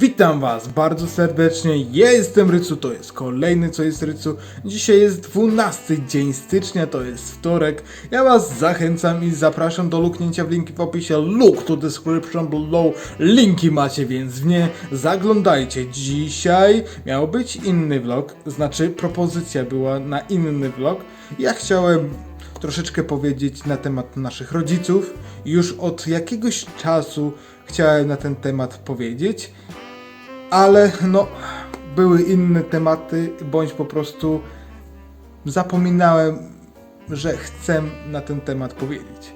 Witam Was bardzo serdecznie, ja jestem Rycu, to jest kolejny co jest Rycu. Dzisiaj jest 12 dzień stycznia, to jest wtorek. Ja Was zachęcam i zapraszam do luknięcia w linki w opisie, look to description below, linki macie więc w nie zaglądajcie. Dzisiaj miał być inny vlog, znaczy propozycja była na inny vlog. Ja chciałem troszeczkę powiedzieć na temat naszych rodziców. Już od jakiegoś czasu chciałem na ten temat powiedzieć, ale no, były inne tematy, bądź po prostu zapominałem, że chcę na ten temat powiedzieć.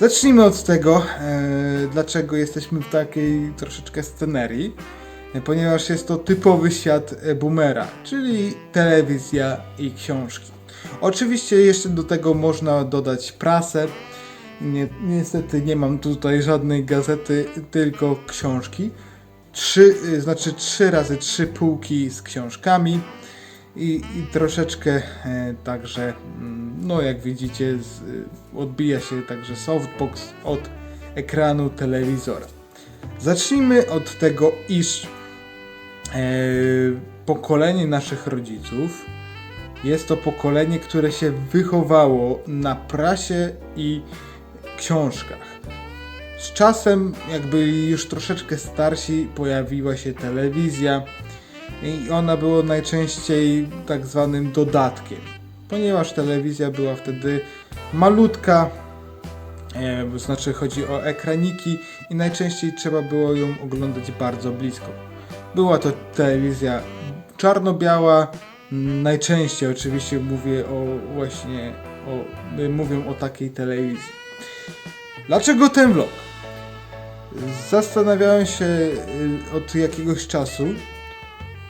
Zacznijmy od tego, e, dlaczego jesteśmy w takiej troszeczkę scenerii, e, ponieważ jest to typowy świat e, boomera, czyli telewizja i książki. Oczywiście jeszcze do tego można dodać prasę. Nie, niestety nie mam tutaj żadnej gazety, tylko książki. Trzy, y, znaczy trzy razy trzy półki z książkami i, i troszeczkę e, także, mm, no jak widzicie, z, y, odbija się także softbox od ekranu telewizora. Zacznijmy od tego, iż e, pokolenie naszych rodziców jest to pokolenie, które się wychowało na prasie i książkach. Z czasem, jakby już troszeczkę starsi, pojawiła się telewizja i ona była najczęściej tak zwanym dodatkiem, ponieważ telewizja była wtedy malutka, e, znaczy chodzi o ekraniki i najczęściej trzeba było ją oglądać bardzo blisko. Była to telewizja czarno-biała, najczęściej oczywiście mówię o właśnie, o, mówią o takiej telewizji. Dlaczego ten vlog? Zastanawiałem się y, od jakiegoś czasu,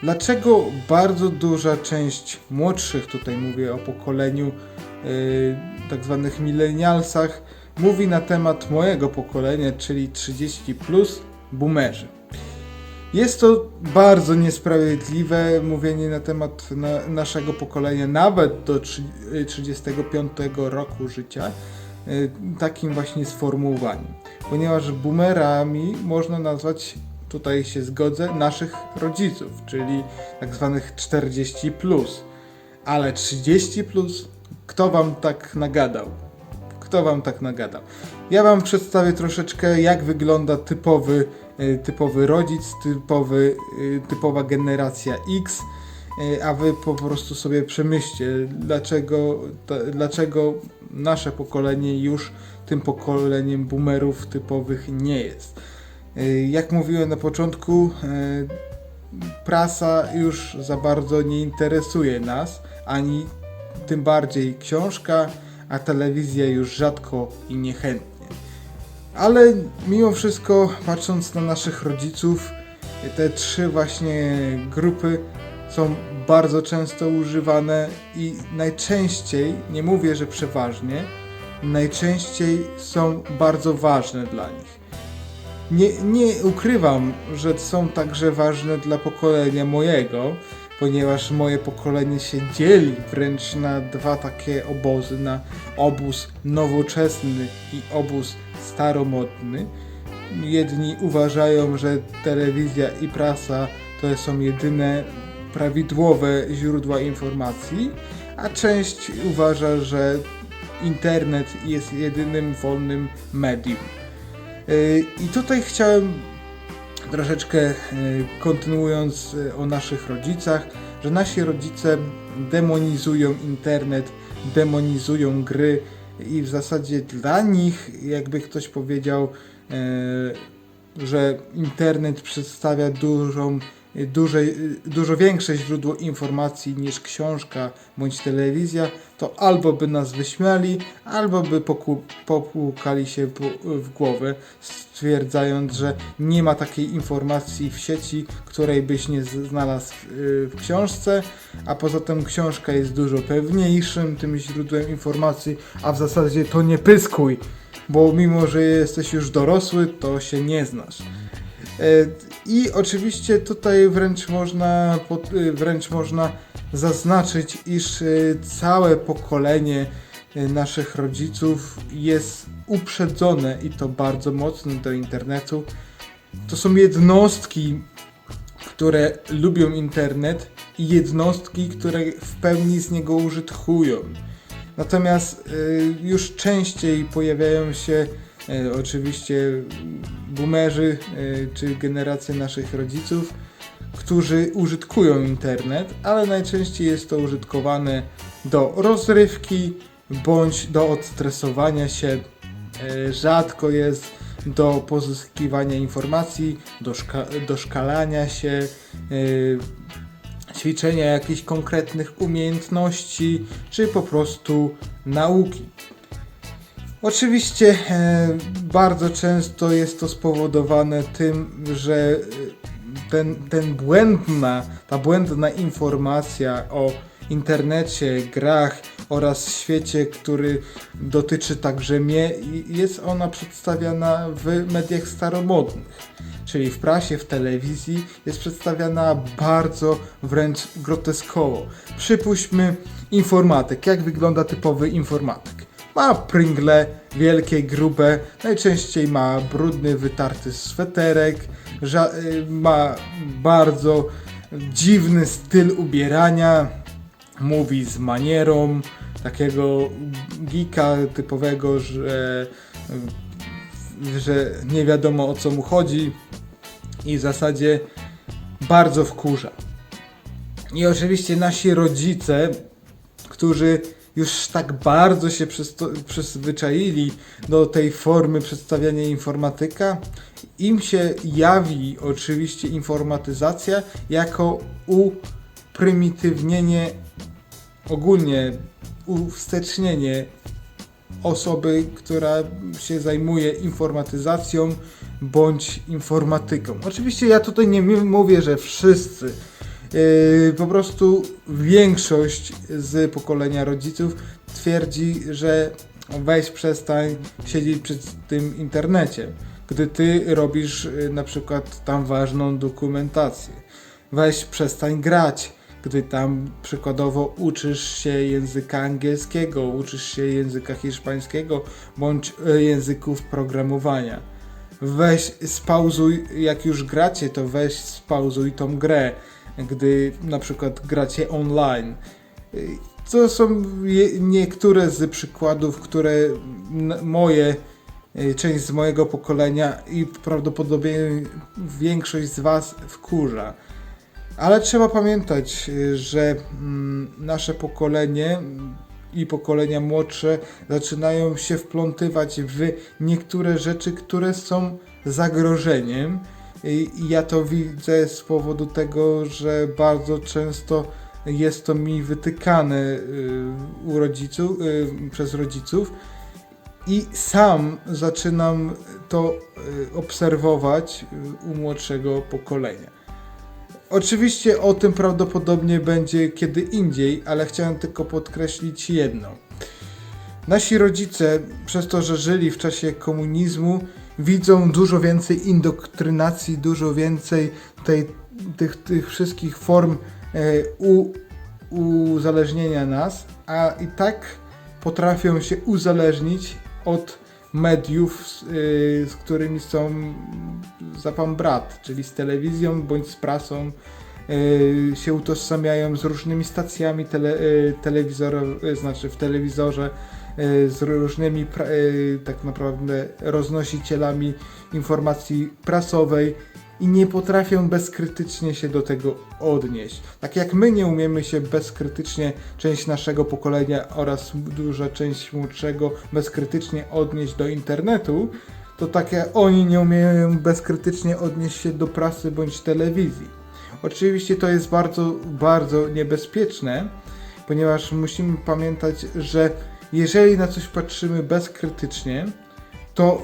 dlaczego bardzo duża część młodszych, tutaj mówię o pokoleniu y, tak zwanych millennialsach, mówi na temat mojego pokolenia, czyli 30 plus boomerzy. Jest to bardzo niesprawiedliwe mówienie na temat na, naszego pokolenia, nawet do trzy- y, 35 roku życia, takim właśnie sformułowaniem. Ponieważ boomerami można nazwać, tutaj się zgodzę, naszych rodziców, czyli tak zwanych 40 plus. Ale 30 plus, kto wam tak nagadał? Kto wam tak nagadał? Ja wam przedstawię troszeczkę, jak wygląda typowy, y, typowy rodzic, typowy, y, typowa generacja X, y, a wy po prostu sobie przemyślcie, dlaczego, ta- dlaczego nasze pokolenie już tym pokoleniem boomerów typowych nie jest. Y, Jak mówiłem na początku, y, prasa już za bardzo nie interesuje nas, ani tym bardziej książka, a telewizja już rzadko i niechętnie. Ale mimo wszystko, patrząc na naszych rodziców, te trzy właśnie grupy są bardzo często używane i najczęściej, nie mówię, że przeważnie, najczęściej są bardzo ważne dla nich. Nie, nie ukrywam, że są także ważne dla pokolenia mojego, ponieważ moje pokolenie się dzieli wręcz na dwa takie obozy, na obóz nowoczesny i obóz staromodny. Jedni uważają, że telewizja i prasa to są jedyne prawidłowe źródła informacji, a część uważa, że internet jest jedynym wolnym medium. Yy, I tutaj chciałem troszeczkę yy, kontynuując yy, o naszych rodzicach, że nasi rodzice demonizują internet, demonizują gry i w zasadzie dla nich, jakby ktoś powiedział, że internet przedstawia dużą, duże, dużo większe źródło informacji niż książka bądź telewizja, to albo by nas wyśmiali, albo by popłukali się w głowę, stwierdzając, że nie ma takiej informacji w sieci, której byś nie znalazł w książce, a poza tym książka jest dużo pewniejszym tym źródłem informacji, a w zasadzie to nie pyskuj, bo mimo, że jesteś już dorosły, to się nie znasz. I oczywiście tutaj wręcz można, y, wręcz można zaznaczyć, iż y, całe pokolenie y, naszych rodziców jest uprzedzone i to bardzo mocno do internetu. To są jednostki które lubią internet i jednostki, które w pełni z niego użytkują. Natomiast już częściej pojawiają się oczywiście boomerzy y, czy generacja naszych rodziców, którzy użytkują internet, ale najczęściej jest to użytkowane do rozrywki bądź do odstresowania się. E, Rzadko jest do pozyskiwania informacji, do, szka- do szkalania się, e, ćwiczenia jakichś konkretnych umiejętności, czy po prostu nauki. Oczywiście e, bardzo często jest to spowodowane tym, że e, ten, ten błędna, ta błędna informacja o internecie, grach oraz świecie, który dotyczy także mnie, jest ona przedstawiana w mediach staromodnych. Czyli w prasie, w telewizji jest przedstawiana bardzo wręcz groteskowo. Przypuśćmy informatyk. Jak wygląda typowy informatyk? Ma pringle, wielkie, grube, najczęściej ma brudny, wytarty sweterek, y, ma bardzo dziwny styl ubierania, mówi z manierą takiego geeka typowego, że, że nie wiadomo o co mu chodzi i w zasadzie bardzo wkurza. I oczywiście nasi rodzice, którzy już tak bardzo się przyzwyczaili do tej formy przedstawiania informatyka, im się jawi oczywiście informatyzacja jako uprymitywnienie, ogólnie uwstecznienie osoby, która się zajmuje informatyzacją bądź informatyką. Oczywiście ja tutaj nie mówię, że wszyscy. Yy, po prostu większość z pokolenia rodziców twierdzi, że weź przestań siedzieć przy tym internecie, gdy ty robisz yy, na przykład tam ważną dokumentację. Weź przestań grać, gdy tam przykładowo uczysz się języka angielskiego, uczysz się języka hiszpańskiego bądź e, języków programowania. Weź spauzuj, jak już gracie, to weź spauzuj tą grę, gdy na przykład gracie online. To są niektóre z przykładów, które moje, y, część z mojego pokolenia i prawdopodobnie większość z Was wkurza. Ale trzeba pamiętać, y, że mm, nasze pokolenie i pokolenia młodsze zaczynają się wplątywać w niektóre rzeczy, które są zagrożeniem. I ja to widzę z powodu tego, że bardzo często jest to mi wytykane y, u rodziców, y, przez rodziców i sam zaczynam to y, obserwować u młodszego pokolenia. Oczywiście o tym prawdopodobnie będzie kiedy indziej, ale chciałem tylko podkreślić jedno. Nasi rodzice, przez to, że żyli w czasie komunizmu, widzą dużo więcej indoktrynacji, dużo więcej tej, tych, tych wszystkich form e, u, uzależnienia nas, a i tak potrafią się uzależnić od mediów, z, y, z którymi są za pan brat, czyli z telewizją bądź z prasą, y, się utożsamiają z różnymi stacjami tele, y, znaczy w telewizorze, z różnymi tak naprawdę roznosicielami informacji prasowej i nie potrafią bezkrytycznie się do tego odnieść. Tak jak my nie umiemy się bezkrytycznie, część naszego pokolenia oraz duża część młodszego, bezkrytycznie odnieść do internetu, to tak jak oni nie umieją bezkrytycznie odnieść się do prasy bądź telewizji. Oczywiście to jest bardzo, bardzo niebezpieczne, ponieważ musimy pamiętać, że jeżeli na coś patrzymy bezkrytycznie, to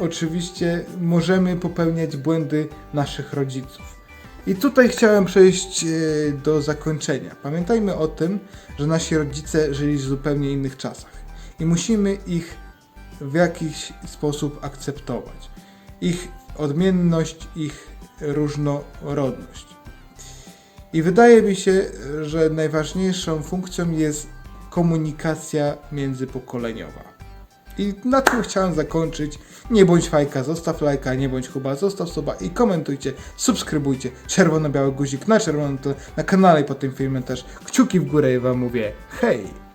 oczywiście możemy popełniać błędy naszych rodziców. I tutaj chciałem przejść e, do zakończenia. Pamiętajmy o tym, że nasi rodzice żyli w zupełnie innych czasach i musimy ich w jakiś sposób akceptować. Ich odmienność, ich różnorodność. I wydaje mi się, że najważniejszą funkcją jest komunikacja międzypokoleniowa. I na tym chciałem zakończyć. Nie bądź fajka, zostaw lajka, nie bądź chuba, zostaw suba i komentujcie, subskrybujcie. Czerwono-biały guzik na czerwono tle, na kanale i pod tym filmem też. Kciuki w górę i wam mówię hej!